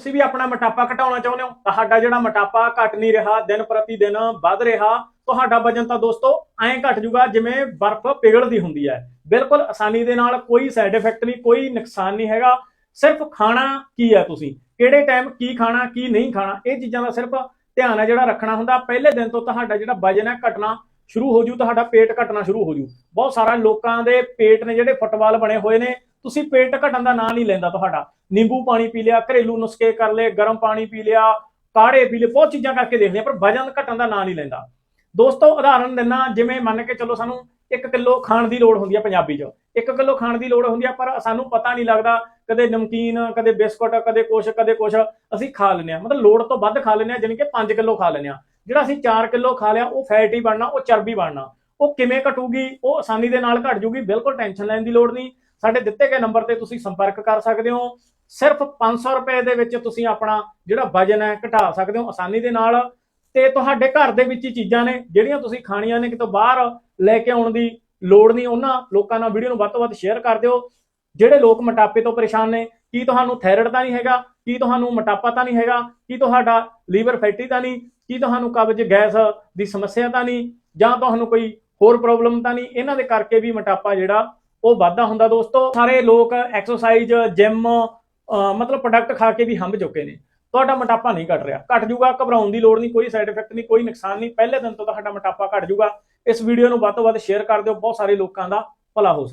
ਤੁਸੀਂ ਵੀ ਆਪਣਾ ਮੋਟਾਪਾ ਘਟਾਉਣਾ ਚਾਹੁੰਦੇ ਹੋ ਤੁਹਾਡਾ ਜਿਹੜਾ ਮੋਟਾਪਾ ਘਟ ਨਹੀਂ ਰਿਹਾ, ਦਿਨ ਪ੍ਰਤੀ ਦਿਨ ਵੱਧ ਰਿਹਾ, ਤੁਹਾਡਾ ਵਜਨ ਤਾਂ ਦੋਸਤੋ ਐਂ ਘਟ ਜੂਗਾ ਜਿਵੇਂ ਬਰਫ਼ ਪਿਘਲਦੀ ਹੁੰਦੀ ਹੈ। ਬਿਲਕੁਲ ਆਸਾਨੀ ਦੇ ਨਾਲ ਕੋਈ ਸਾਈਡ ਇਫੈਕਟ ਨਹੀਂ, ਕੋਈ ਨੁਕਸਾਨ ਨਹੀਂ ਹੈਗਾ। ਸਿਰਫ ਖਾਣਾ ਕੀ ਹੈ ਤੁਸੀਂ? ਕਿਹੜੇ ਟਾਈਮ ਕੀ ਖਾਣਾ, ਕੀ ਨਹੀਂ ਖਾਣਾ? ਇਹ ਚੀਜ਼ਾਂ ਦਾ ਸਿਰਫ ਧਿਆਨ ਹੈ ਜਿਹੜਾ ਰੱਖਣਾ ਹੁੰਦਾ। ਪਹਿਲੇ ਦਿਨ ਤੋਂ ਤੁਹਾਡਾ ਜਿਹੜਾ ਵਜਨ ਹੈ ਘਟਣਾ ਸ਼ੁਰੂ ਹੋ ਜੂ ਤੁਹਾਡਾ ਪੇਟ ਘਟਣਾ ਸ਼ੁਰੂ ਹੋ ਜੂ ਬਹੁਤ ਸਾਰਾ ਲੋਕਾਂ ਦੇ ਪੇਟ ਨੇ ਜਿਹੜੇ ਫੁੱਟਬਾਲ ਬਣੇ ਹੋਏ ਨੇ, ਤੁਸੀਂ ਪੇਟ ਘਟਣ ਦਾ ਨਾਂ ਨਹੀਂ ਲੈਂਦਾ ਤੁਹਾਡਾ। ਨਿੰਬੂ ਪਾਣੀ ਪੀ ਲਿਆ, ਘਰੇਲੂ ਨੁਸਖੇ ਕਰ ਲਏ, ਗਰਮ ਪਾਣੀ ਪੀ ਲਿਆ, ਕਾੜੇ ਪੀ ਲਏ, ਬਹੁਤ ਚੀਜ਼ਾਂ ਕਰਕੇ ਦੇਖਦੇ ਲਿਆ ਪਰ ਵਜਨ ਘਟਣ ਦਾ ਨਾਂ ਨਹੀਂ ਲੈਂਦਾ। ਦੋਸਤੋ, ਉਦਾਹਰਨ ਦਿੰਨਾ ਜਿਵੇਂ ਮੰਨ ਕੇ ਚੱਲੋ ਸਾਨੂੰ 1 ਕਿਲੋ ਖਾਣ ਦੀ ਲੋੜ ਹੁੰਦੀ ਹੈ ਪੰਜਾਬੀ 'ਚ। 1 ਕਿਲੋ ਖਾਣ ਦੀ ਲੋੜ ਹੁੰਦੀ ਹੈ ਪਰ ਸਾਨੂੰ ਪਤਾ ਨਹੀਂ ਲੱਗਦਾ ਕਦੇ ਨਮਕੀਨ, ਕਦੇ ਬਿਸਕੁਟ, ਕਦੇ ਕੁਛ ਕਦੇ ਕੁਛ ਅਸੀਂ ਖਾ ਲੈਂਦੇ ਆ। ਮਤਲਬ ਲੋੜ ਤੋਂ ਵੱਧ ਖਾ ਲੈਂਦੇ ਆ, ਜਾਣੀ ਕਿ 5 ਕਿਲੋ ਖਾ ਲੈਂਦੇ ਆ। ਜਿਹੜਾ ਅਸੀਂ 4 ਕਿਲੋ ਖਾ ਲਿਆ, ਉਹ ਫੈਟ ਹੀ ਬਣਨਾ, ਉਹ ਚਰਬੀ ਬਣਨਾ। ਉਹ ਕਿਵੇਂ ਘਟੂਗੀ, ਉਹ ਆਸਾਨੀ ਦੇ ਨਾਲ ਘਟ ਜੂਗੀ, ਬਿਲਕੁਲ ਟੈਨਸ਼ਨ ਲੈਣ ਦੀ ਲੋੜ ਨਹੀਂ। ਸਾਡੇ ਦਿੱਤੇ ਗਏ ਨੰਬਰ ਤੇ ਤੁਸੀਂ ਸੰਪਰਕ ਕਰ ਸਕਦੇ ਹੋ। ਸਿਰਫ 500 ਰੁਪਏ ਦੇ ਵਿੱਚ ਤੁਸੀਂ ਆਪਣਾ ਜਿਹੜਾ ਵਜਨ ਹੈ ਘਟਾ ਸਕਦੇ ਹੋ ਆਸਾਨੀ ਦੇ ਨਾਲ। ਤੇ ਤੁਹਾਡੇ ਘਰ ਦੇ ਵਿੱਚ ਹੀ ਚੀਜ਼ਾਂ ਨੇ, ਜਿਹੜੀਆਂ ਤੁਸੀਂ ਖਾਣੀਆਂ ਨੇ, ਕਿਤੋਂ ਬਾਹਰ ਲੈ ਕੇ ਆਉਣ ਦੀ ਲੋੜ ਨਹੀਂ। ਉਹਨਾਂ ਲੋਕਾਂ ਨਾਲ ਵੀਡੀਓ ਨੂੰ ਵੱਧ ਤੋਂ ਵੱਧ ਸ਼ੇਅਰ ਕਰ ਦਿਓ। ਜਿਹੜੇ ਲੋਕ ਮੋਟਾਪੇ ਤੋਂ ਪਰੇਸ਼ਾਨ ਨੇ, ਕੀ ਤੁਹਾਨੂੰ ਥਾਇਰਾਇਡ ਤਾਂ ਨਹੀਂ ਹੈਗਾ? ਕੀ ਤੁਹਾਨੂੰ ਮੋਟਾਪਾ ਤਾਂ ਨਹੀਂ ਹੈਗਾ? ਕੀ ਤੁਹਾਡਾ ਲੀਵਰ ਫੈਟੀ ਤਾਂ ਨਹੀਂ? ਕੀ ਤੁਹਾਨੂੰ ਕਬਜ਼ ਗੈਸ ਦੀ ਸਮੱਸਿਆ ਤਾਂ ਨਹੀਂ? ਜਾਂ ਤੁਹਾਨੂੰ ਕੋਈ ਹੋਰ ਪ੍ਰੋਬਲਮ ਤਾਂ ਨਹੀਂ? ਇਹਨਾਂ ਦੇ ਕਰਕੇ ਵੀ ਮੋਟਾਪਾ ਜਿਹੜਾ ਉਹ ਵਾਧਾ ਹੁੰਦਾ ਦੋਸਤੋ। ਸਾਰੇ ਲੋਕ ਐਕਸਰਸਾਈਜ਼ ਜਿਮ ਮਤਲਬ ਪ੍ਰੋਡਕਟ ਖਾ ਕੇ ਵੀ ਹੰਭ ਚੁੱਕੇ ਨੇ। ਤੁਹਾਡਾ ਮੋਟਾਪਾ ਨਹੀਂ ਘਟ ਰਿਹਾ। ਘਟ ਜੂਗਾ, ਘਬਰਾਉਣ ਦੀ ਲੋੜ ਨਹੀਂ, ਕੋਈ ਸਾਈਡ ਇਫੈਕਟ ਨਹੀਂ, ਕੋਈ ਨੁਕਸਾਨ ਨਹੀਂ। ਪਹਿਲੇ ਦਿਨ ਤੋਂ ਤੁਹਾਡਾ ਮੋਟਾਪਾ ਘਟ ਜੂਗਾ। ਇਸ ਵੀਡੀਓ ਨੂੰ ਵੱਧ ਤੋਂ ਵੱਧ ਸ਼ੇਅਰ ਕਰ ਦਿਓ। ਬਹੁਤ ਸਾਰੇ ਲੋਕਾਂ ਦਾ ਭਲਾ ਹੋ ਸਕਦਾ।